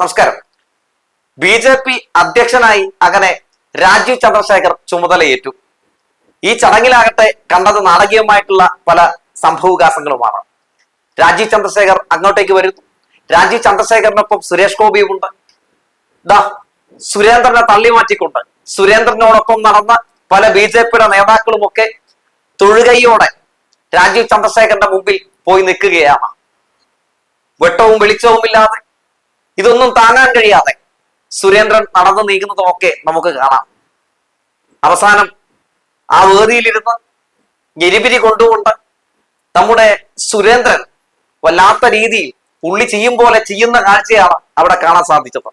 നമസ്കാരം. B J P അധ്യക്ഷനായി അങ്ങനെ രാജീവ് ചന്ദ്രശേഖർ ചുമതലയേറ്റു. ഈ ചടങ്ങിലാകട്ടെ കണ്ടത് നാടകീയമായിട്ടുള്ള പല സംഭവവികാസങ്ങളുമാണ്. രാജീവ് ചന്ദ്രശേഖർ അങ്ങോട്ടേക്ക് വരുന്നു രാജീവ് ചന്ദ്രശേഖറിനൊപ്പം സുരേഷ് ഗോപിയുമുണ്ട്. ദാ സുരേന്ദ്രനെ തള്ളി മാറ്റിക്കൊണ്ട് സുരേന്ദ്രനോടൊപ്പം നടന്ന പല ബി ജെ പിയുടെ നേതാക്കളുമൊക്കെ തൊഴുകയോടെ രാജീവ് ചന്ദ്രശേഖരന്റെ മുമ്പിൽ പോയി നിൽക്കുകയാണ്. വെട്ടവും വെളിച്ചവുമില്ലാതെ ഇതൊന്നും താങ്ങാൻ കഴിയാതെ സുരേന്ദ്രൻ നടന്നു നീങ്ങുന്നതൊക്കെ നമുക്ക് കാണാം. അവസാനം ആ വേദിയിലിരുന്ന് എരിപിരി കൊണ്ടുകൊണ്ട് നമ്മുടെ സുരേന്ദ്രൻ വല്ലാത്ത രീതിയിൽ പുള്ളി ചെയ്യും പോലെ ചെയ്യുന്ന കാഴ്ചയാണ് അവിടെ കാണാൻ സാധിച്ചത്.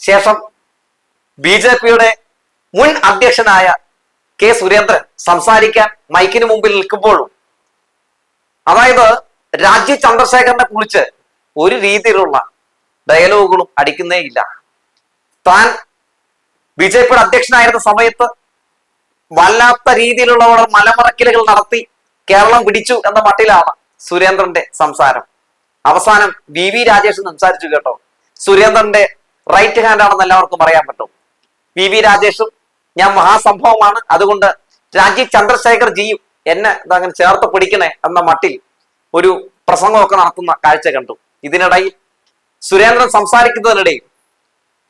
ശേഷം ബി ജെ പിയുടെ മുൻ അധ്യക്ഷനായ കെ സുരേന്ദ്രൻ സംസാരിക്കാൻ മൈക്കിന് മുമ്പിൽ നിൽക്കുമ്പോഴും അതായത് രാജീവ് ചന്ദ്രശേഖരനെ കുറിച്ച് ഒരു രീതിയിലുള്ള ഡയലോഗുകളും അടിക്കുന്നേ ഇല്ല. താൻ ബി ജെ പിയുടെ അധ്യക്ഷനായിരുന്ന സമയത്ത് വല്ലാത്ത രീതിയിലുള്ള മലമറക്കലുകൾ നടത്തി കേരളം പിടിച്ചു എന്ന മട്ടിലാണ് സുരേന്ദ്രന്റെ സംസാരം. അവസാനം വി വി രാജേഷ് സംസാരിച്ചു കേട്ടോ. സുരേന്ദ്രന്റെ റൈറ്റ് ഹാൻഡ് ആണെന്ന് എല്ലാവർക്കും പറയാൻ പറ്റും. വി വി രാജേഷും ഞാൻ മഹാസംഭവമാണ്. അതുകൊണ്ട് രാജീവ് ചന്ദ്രശേഖർ ജിയും എന്നെ അങ്ങനെ ചേർത്ത് പിടിക്കണേ എന്ന മട്ടിൽ ഒരു പ്രസംഗമൊക്കെ നടത്തുന്ന കാഴ്ച കണ്ടു. ഇതിനിടയിൽ സുരേന്ദ്രൻ സംസാരിക്കുന്നതിനിടയിൽ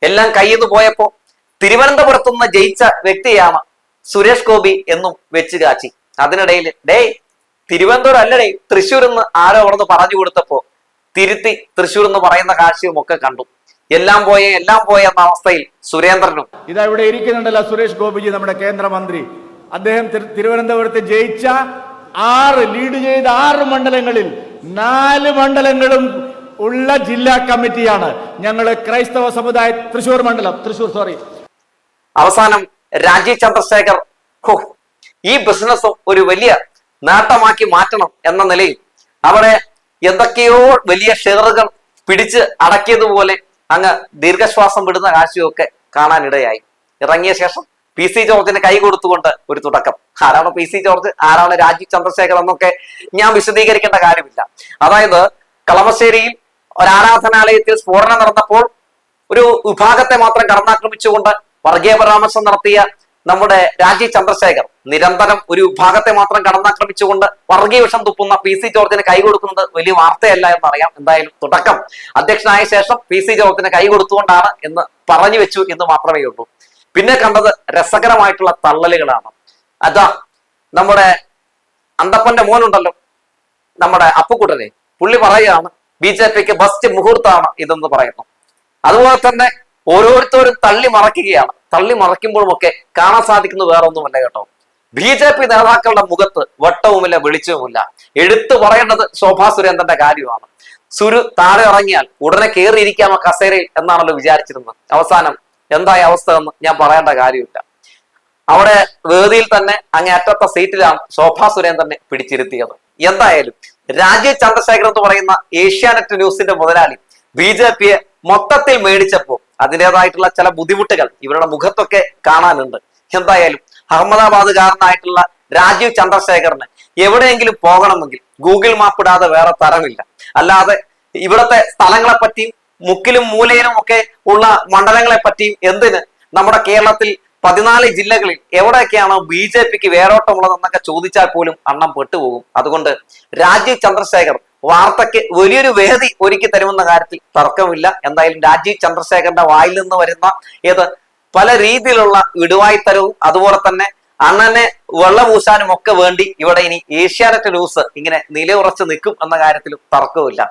എല്ലാം കയ്യിൽ പോയപ്പോ തിരുവനന്തപുരത്തുനിന്ന് ജയിച്ച വ്യക്തിയാണ് സുരേഷ് ഗോപി എന്നും വെച്ച് കാച്ചി. അതിനിടയിൽ ഡേ തിരുവനന്തപുരം അല്ലടേ തൃശ്ശൂർ എന്ന് ആരോ അവിടുന്ന് പറഞ്ഞു കൊടുത്തപ്പോ തിരുത്തി തൃശ്ശൂർ എന്ന് പറയുന്ന കാഴ്ചയും ഒക്കെ കണ്ടു. എല്ലാം പോയ എല്ലാം പോയ എന്ന അവസ്ഥയിൽ സുരേന്ദ്രനും ഇതാ ഇവിടെ ഇരിക്കുന്നുണ്ടല്ലോ സുരേഷ് ഗോപിജി നമ്മുടെ കേന്ദ്രമന്ത്രി. അദ്ദേഹം തിരു- തിരുവനന്തപുരത്ത് ജയിച്ച ആറ് ലീഡ് ചെയ്ത ആറ് മണ്ഡലങ്ങളിൽ നാല് മണ്ഡലങ്ങളും ഉള്ള ജില്ലാ കമ്മിറ്റിയാണ് ഞങ്ങൾ ക്രൈസ്തവ സമുദായ തൃശൂർ മണ്ഡലം. തൃശൂർ സോറി അവസാനം രാജീവ് ചന്ദ്രശേഖർ ഈ ബിസിനസ് ഒരു വലിയ നേട്ടമാക്കി മാറ്റണം എന്ന നിലയിൽ അവിടെ എന്തൊക്കെയോ വലിയ ഷെയറുകൾ പിടിച്ച് അടക്കിയതുപോലെ അങ്ങ് ദീർഘശ്വാസം വിടുന്ന കാഴ്ചയൊക്കെ കാണാനിടയായി. ഇറങ്ങിയ ശേഷം പി സി ജോർജിന് കൈ കൊടുത്തുകൊണ്ട് ഒരു തുടക്കം. ആരാണ് പി സി ജോർജ്? ആരാണ് രാജീവ് ചന്ദ്രശേഖർ എന്നൊക്കെ ഞാൻ വിശദീകരിക്കേണ്ട കാര്യമില്ല. അതായത് കളമശ്ശേരിയിൽ ഒരു ആരാധനാലയത്തിൽ സ്ഫോടനം നടന്നപ്പോൾ ഒരു വിഭാഗത്തെ മാത്രം കടന്നാക്രമിച്ചുകൊണ്ട് വർഗീയ പരാമർശം നടത്തിയ നമ്മുടെ രാജീവ് ചന്ദ്രശേഖർ നിരന്തരം ഒരു വിഭാഗത്തെ മാത്രം കടന്നാക്രമിച്ചുകൊണ്ട് വർഗീയ വിഷം തുപ്പുന്ന പി സി ജോർജിന് കൈ കൊടുക്കുന്നത് വലിയ വാർത്തയല്ല എന്നറിയാം. എന്തായാലും തുടക്കം അധ്യക്ഷനായ ശേഷം പി സി ജോർജിന് കൈ കൊടുത്തുകൊണ്ടാണ് എന്ന് പറഞ്ഞു വെച്ചു എന്ന് മാത്രമേ ഉള്ളൂ. പിന്നെ കണ്ടത് രസകരമായിട്ടുള്ള തള്ളലുകളാണ്. അതാ നമ്മുടെ അന്തപ്പന്റെ മോനുണ്ടല്ലോ നമ്മുടെ അപ്പുക്കുട്ടനെ പുള്ളി പറയുകയാണ് ബി ജെ പിക്ക് ബെസ്റ്റ് മുഹൂർത്തമാണ് ഇതെന്ന് പറയുന്നു. അതുപോലെ തന്നെ ഓരോരുത്തരും തള്ളി മറക്കുകയാണ്. തള്ളി മറയ്ക്കുമ്പോഴുമൊക്കെ കാണാൻ സാധിക്കുന്നത് വേറെ ഒന്നുമല്ല കേട്ടോ. ബി ജെ പി നേതാക്കളുടെ മുഖത്ത് വട്ടവുമില്ല വെളിച്ചവുമില്ല. എടുത്തു പറയേണ്ടത് ശോഭാ സുരേന്ദ്രന്റെ കാര്യമാണ്. സുരു താഴെ ഇറങ്ങിയാൽ ഉടനെ കയറിയിരിക്കാമോ കസേരയിൽ എന്നാണല്ലോ വിചാരിച്ചിരുന്നത്. അവസാനം എന്തായ അവസ്ഥ എന്ന് ഞാൻ പറയേണ്ട കാര്യമില്ല. അവിടെ വേദിയിൽ തന്നെ അങ്ങേ അറ്റത്തെ സീറ്റിലാണ് ശോഭാ സുരേന്ദ്രനെ പിടിച്ചിരുത്തിയത്. എന്തായാലും രാജീവ് ചന്ദ്രശേഖർ എന്ന് പറയുന്ന ഏഷ്യാനെറ്റ് ന്യൂസിന്റെ മുതലാളി ബി ജെ പിയെ മൊത്തത്തിൽ മേടിച്ചപ്പോൾ അതിന്റെതായിട്ടുള്ള ചില ബുദ്ധിമുട്ടുകൾ ഇവരുടെ മുഖത്തൊക്കെ കാണാനുണ്ട്. എന്തായാലും അഹമ്മദാബാദുകാരനായിട്ടുള്ള രാജീവ് ചന്ദ്രശേഖറിന് എവിടെയെങ്കിലും പോകണമെങ്കിൽ ഗൂഗിൾ മാപ്പ് ഇടാതെ വേറെ തരമില്ല. അല്ലാതെ ഇവിടത്തെ സ്ഥലങ്ങളെ പറ്റിയും മുക്കിലും മൂലയിലും ഒക്കെ ഉള്ള മണ്ഡലങ്ങളെ പറ്റിയും എന്തിന് നമ്മുടെ കേരളത്തിൽ പതിനാല് ജില്ലകളിൽ എവിടെയൊക്കെയാണ് ബി ജെ പിക്ക് വേരോട്ടമുള്ളതെന്നൊക്കെ ചോദിച്ചാൽ പോലും അണ്ണം പെട്ടുപോകും. അതുകൊണ്ട് രാജീവ് ചന്ദ്രശേഖർ വാർത്തയ്ക്ക് വലിയൊരു വേദി ഒരുക്കി തരുമെന്ന കാര്യത്തിൽ തർക്കമില്ല. എന്തായാലും രാജീവ് ചന്ദ്രശേഖരന്റെ വായിൽ നിന്ന് വരുന്ന ഏത് പല രീതിയിലുള്ള ഇടുവായിത്തരവും അതുപോലെ തന്നെ അണ്ണനെ വെള്ളപൂശാനും ഒക്കെ വേണ്ടി ഇവിടെ ഇനി ഏഷ്യാനെറ്റ് ന്യൂസ് ഇങ്ങനെ നിലയുറച്ച് നിൽക്കും എന്ന കാര്യത്തിലും തർക്കമില്ല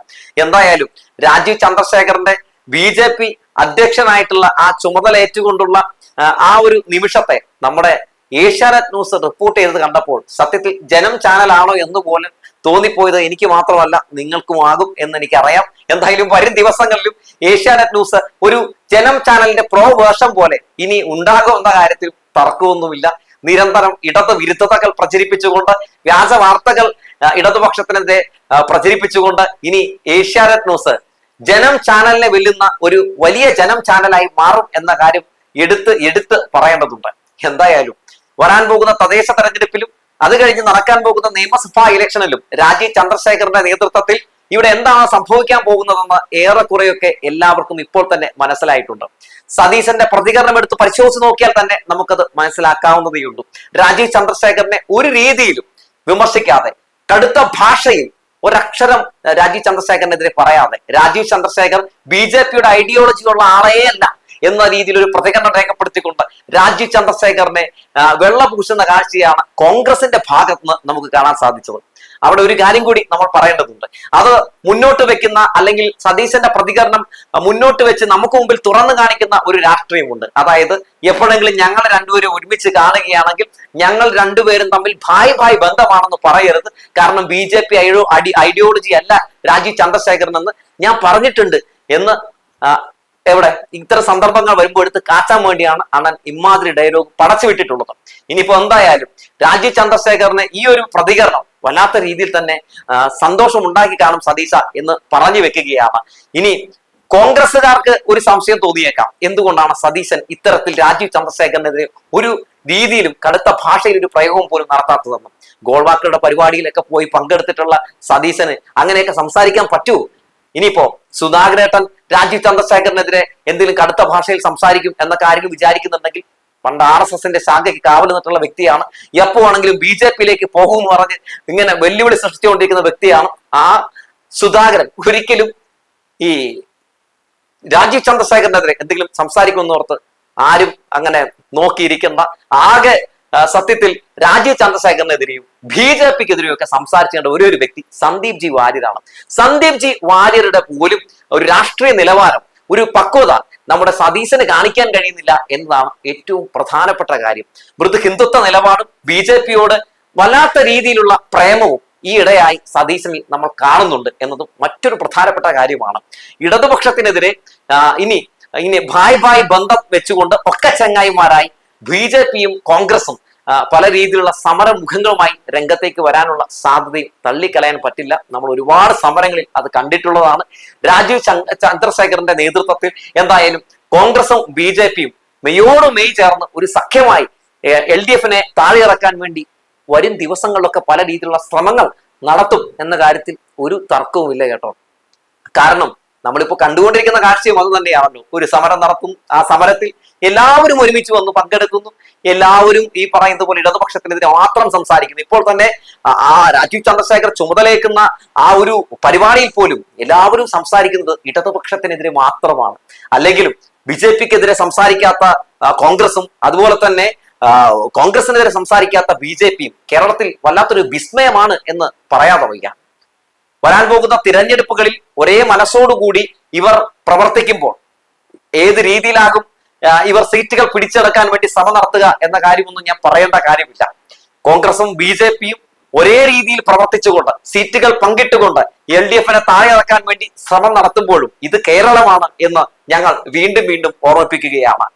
എന്തായാലും രാജീവ് ചന്ദ്രശേഖരന്റെ ബി ജെ പി അധ്യക്ഷനായിട്ടുള്ള ആ ചുമതല ഏറ്റുകൊണ്ടുള്ള ആ, ഒരു നിമിഷത്തെ നമ്മുടെ ഏഷ്യാനെറ്റ് ന്യൂസ് റിപ്പോർട്ട് ചെയ്തത് കണ്ടപ്പോൾ സത്യത്തിൽ ജനം ചാനലാണോ എന്ന് പോലും തോന്നിപ്പോയത് എനിക്ക് മാത്രമല്ല നിങ്ങൾക്കുമാകും എന്ന് എനിക്കറിയാം. എന്തായാലും വരും ദിവസങ്ങളിലും ഏഷ്യാനെറ്റ് ന്യൂസ് ഒരു ജനം ചാനലിന്റെ പ്രോ വേർഷൻ പോലെ ഇനി ഉണ്ടാകുമെന്ന കാര്യത്തിൽ തർക്കമൊന്നുമില്ല. നിരന്തരം ഇടത് വിരുദ്ധതകൾ പ്രചരിപ്പിച്ചുകൊണ്ട് വ്യാജ വാർത്തകൾ ഇടതുപക്ഷത്തിനെതിരെ പ്രചരിപ്പിച്ചുകൊണ്ട് ഇനി ഏഷ്യാനെറ്റ് ന്യൂസ് ജനം ചാനലിനെ വെല്ലുന്ന ഒരു വലിയ ജനം ചാനലായി മാറും എന്ന കാര്യം എടുത്ത് എടുത്ത് പറയേണ്ടതുണ്ട്. എന്തായാലും വരാൻ പോകുന്ന തദ്ദേശ തെരഞ്ഞെടുപ്പിലും അത് കഴിഞ്ഞ് നടക്കാൻ പോകുന്ന നിയമസഭാ ഇലക്ഷനിലും രാജീവ് ചന്ദ്രശേഖറിന്റെ നേതൃത്വത്തിൽ ഇവിടെ എന്താണ് സംഭവിക്കാൻ പോകുന്നതെന്ന് ഏറെക്കുറെയൊക്കെ എല്ലാവർക്കും ഇപ്പോൾ തന്നെ മനസ്സിലായിട്ടുണ്ട്. സതീശന്റെ പ്രതികരണം എടുത്ത് പരിശോധിച്ച് നോക്കിയാൽ തന്നെ നമുക്കത് മനസ്സിലാക്കാവുന്നതേയുള്ളൂ. രാജീവ് ചന്ദ്രശേഖരനെ ഒരു രീതിയിലും വിമർശിക്കാതെ കടുത്ത ഭാഷയിൽ ഒരക്ഷരം രാജീവ് ചന്ദ്രശേഖരനെതിരെ പറയാതെ. രാജീവ് ചന്ദ്രശേഖർ ബി ജെ പിയുടെ ഐഡിയോളജിയുള്ള ആളേ അല്ല എന്ന രീതിയിൽ ഒരു പ്രതികരണം രേഖപ്പെടുത്തിക്കൊണ്ട് രാജീവ് ചന്ദ്രശേഖറിനെ വെള്ളപൂശുന്ന വെള്ള പൂശുന്ന കാഴ്ചയാണ് കോൺഗ്രസിന്റെ ഭാഗത്ത് നിന്ന് നമുക്ക് കാണാൻ സാധിച്ചത്. അവിടെ ഒരു കാര്യം കൂടി നമ്മൾ പറയേണ്ടതുണ്ട്. അത് മുന്നോട്ട് വെക്കുന്ന അല്ലെങ്കിൽ സതീശന്റെ പ്രതികരണം മുന്നോട്ട് വെച്ച് നമുക്ക് മുമ്പിൽ തുറന്നു കാണിക്കുന്ന ഒരു രാഷ്ട്രീയമുണ്ട്. അതായത് എപ്പോഴെങ്കിലും ഞങ്ങൾ രണ്ടുപേരും ഒരുമിച്ച് കാണുകയാണെങ്കിൽ ഞങ്ങൾ രണ്ടുപേരും തമ്മിൽ ഭായ് ഭായ് ബന്ധമാണെന്ന് പറയരുത്. കാരണം ബി ജെ പി ഐഡി ഐഡിയോളജി അല്ല രാജീവ് ചന്ദ്രശേഖരൻ എന്ന് ഞാൻ പറഞ്ഞിട്ടുണ്ട് എന്ന് എവിടെ? ഇത്തരം സന്ദർഭങ്ങൾ വരുമ്പോൾ എടുത്ത് കാച്ചാൻ വേണ്ടിയാണ് അണ്ണൻ ഇമാതിരി ഡയലോഗ് പടച്ചു വിട്ടിട്ടുള്ളത്. ഇനിയിപ്പോ എന്തായാലും രാജീവ് ചന്ദ്രശേഖറിന് ഈ ഒരു പ്രതികരണം വല്ലാത്ത രീതിയിൽ തന്നെ സന്തോഷം ഉണ്ടാക്കി കാണും സതീശ എന്ന് പറഞ്ഞു വെക്കുകയാണ്. ഇനി കോൺഗ്രസുകാർക്ക് ഒരു സംശയം തോന്നിയേക്കാം. എന്തുകൊണ്ടാണ് സതീശൻ ഇത്തരത്തിൽ രാജീവ് ചന്ദ്രശേഖരനെതിരെ ഒരു രീതിയിലും കടുത്ത ഭാഷയിൽ ഒരു പ്രയോഗം പോലും നടത്താത്തതെന്നും ഗോൾവാക്കറുടെ പരിപാടിയിലൊക്കെ പോയി പങ്കെടുത്തിട്ടുള്ള സതീശന് അങ്ങനെയൊക്കെ സംസാരിക്കാൻ പറ്റുമോ? ഇനിയിപ്പോ സുധാകരേട്ടൻ രാജീവ് ചന്ദ്രശേഖരനെതിരെ എന്തെങ്കിലും കടുത്ത ഭാഷയിൽ സംസാരിക്കും എന്ന ആരെങ്കിലും വിചാരിക്കുന്നുണ്ടെങ്കിൽ പണ്ട് ആർ എസ് എസിന്റെ ശാഖയ്ക്ക് കാവൽ നിന്നിട്ടുള്ള വ്യക്തിയാണ്. എപ്പോ ആണെങ്കിലും ബി ജെ പിയിലേക്ക് പോകുമെന്ന് പറഞ്ഞ് ഇങ്ങനെ വെല്ലുവിളി സൃഷ്ടിച്ചുകൊണ്ടിരിക്കുന്ന വ്യക്തിയാണ് ആ സുധാകരൻ. ഒരിക്കലും ഈ രാജീവ് ചന്ദ്രശേഖരനെതിരെ എന്തെങ്കിലും സംസാരിക്കുമെന്ന് ഓർത്ത് ആരും അങ്ങനെ നോക്കിയിരിക്കുന്ന ആകെ സത്യത്തിൽ രാജീവ് ചന്ദ്രശേഖരനെതിരെയും ബി ജെ പിക്കെതിരെയും ഒക്കെ സംസാരിച്ചേണ്ട ഒരേ ഒരു വ്യക്തി സന്ദീപ് ജി വാര്യരാണ്. സന്ദീപ് ജി വാര്യരുടെ പോലും ഒരു രാഷ്ട്രീയ നിലവാരം ഒരു പക്വത നമ്മുടെ സതീശന് കാണിക്കാൻ കഴിയുന്നില്ല എന്നതാണ് ഏറ്റവും പ്രധാനപ്പെട്ട കാര്യം. മൃദു ഹിന്ദുത്വ നിലപാടും ബി ജെ പിയോട് വല്ലാത്ത രീതിയിലുള്ള പ്രേമവും ഈ ഇടയായി സതീശനിൽ നമ്മൾ കാണുന്നുണ്ട് എന്നതും മറ്റൊരു പ്രധാനപ്പെട്ട കാര്യമാണ്. ഇടതുപക്ഷത്തിനെതിരെ ഇനി ഇനി ഭായ് ഭായ് ബന്ധം വെച്ചുകൊണ്ട് ഒക്കെ ചങ്ങായിമാരായി ബി ജെ പിയും കോൺഗ്രസും പല രീതിയിലുള്ള സമര മുഖങ്ങളുമായി രംഗത്തേക്ക് വരാനുള്ള സാധ്യതയും തള്ളിക്കളയാൻ പറ്റില്ല. നമ്മൾ ഒരുപാട് സമരങ്ങളിൽ അത് കണ്ടിട്ടുള്ളതാണ്. രാജീവ് ചന്ദ്രശേഖറിന്റെ നേതൃത്വത്തിൽ എന്തായാലും കോൺഗ്രസും ബി ജെ പിയും മെയ്യോട് മെയ് ചേർന്ന് ഒരു സഖ്യമായി എൽ ഡി എഫിനെ താഴെയിറക്കാൻ വേണ്ടി വരും ദിവസങ്ങളിലൊക്കെ പല രീതിയിലുള്ള ശ്രമങ്ങൾ നടത്തും എന്ന കാര്യത്തിൽ ഒരു തർക്കവുമില്ല കേട്ടോ. കാരണം നമ്മളിപ്പോ കണ്ടുകൊണ്ടിരിക്കുന്ന കാഴ്ചയും അത് തന്നെയാണല്ലോ. ഒരു സമരം നടത്തും ആ സമരത്തിൽ എല്ലാവരും ഒരുമിച്ച് വന്ന് പങ്കെടുക്കുന്നു. എല്ലാവരും ഈ പറയുന്നത് പോലെ ഇടതുപക്ഷത്തിനെതിരെ മാത്രം സംസാരിക്കുന്നു. ഇപ്പോൾ തന്നെ ആ- രാജീവ് ചന്ദ്രശേഖർ ചുമതലയേക്കുന്ന ആ ഒരു പരിപാടിയിൽ പോലും എല്ലാവരും സംസാരിക്കുന്നത് ഇടതുപക്ഷത്തിനെതിരെ മാത്രമാണ്. അല്ലെങ്കിലും ബി ജെ പിക്കെതിരെ സംസാരിക്കാത്ത കോൺഗ്രസും അതുപോലെ തന്നെ കോൺഗ്രസിനെതിരെ സംസാരിക്കാത്ത ബി ജെ പിയും കേരളത്തിൽ വല്ലാത്തൊരു വിസ്മയമാണ് എന്ന് പറയാതെ വയ്യ. വരാൻ പോകുന്ന തിരഞ്ഞെടുപ്പുകളിൽ ഒരേ മനസ്സോടുകൂടി ഇവർ പ്രവർത്തിക്കുമ്പോൾ ഏത് രീതിയിലാകും ഇവർ സീറ്റുകൾ പിടിച്ചെടുക്കാൻ വേണ്ടി ശ്രമം നടത്തുക എന്ന കാര്യമൊന്നും ഞാൻ പറയേണ്ട കാര്യമില്ല. കോൺഗ്രസും ബി ജെ പിയും ഒരേ രീതിയിൽ പ്രവർത്തിച്ചുകൊണ്ട് സീറ്റുകൾ പങ്കിട്ടുകൊണ്ട് എൽ ഡി എഫിനെ താഴെ ഇറക്കാൻ വേണ്ടി ശ്രമം നടത്തുമ്പോഴും ഇത് കേരളമാണ് എന്ന് ഞങ്ങൾ വീണ്ടും വീണ്ടും ഓർമ്മിപ്പിക്കുകയാണ്.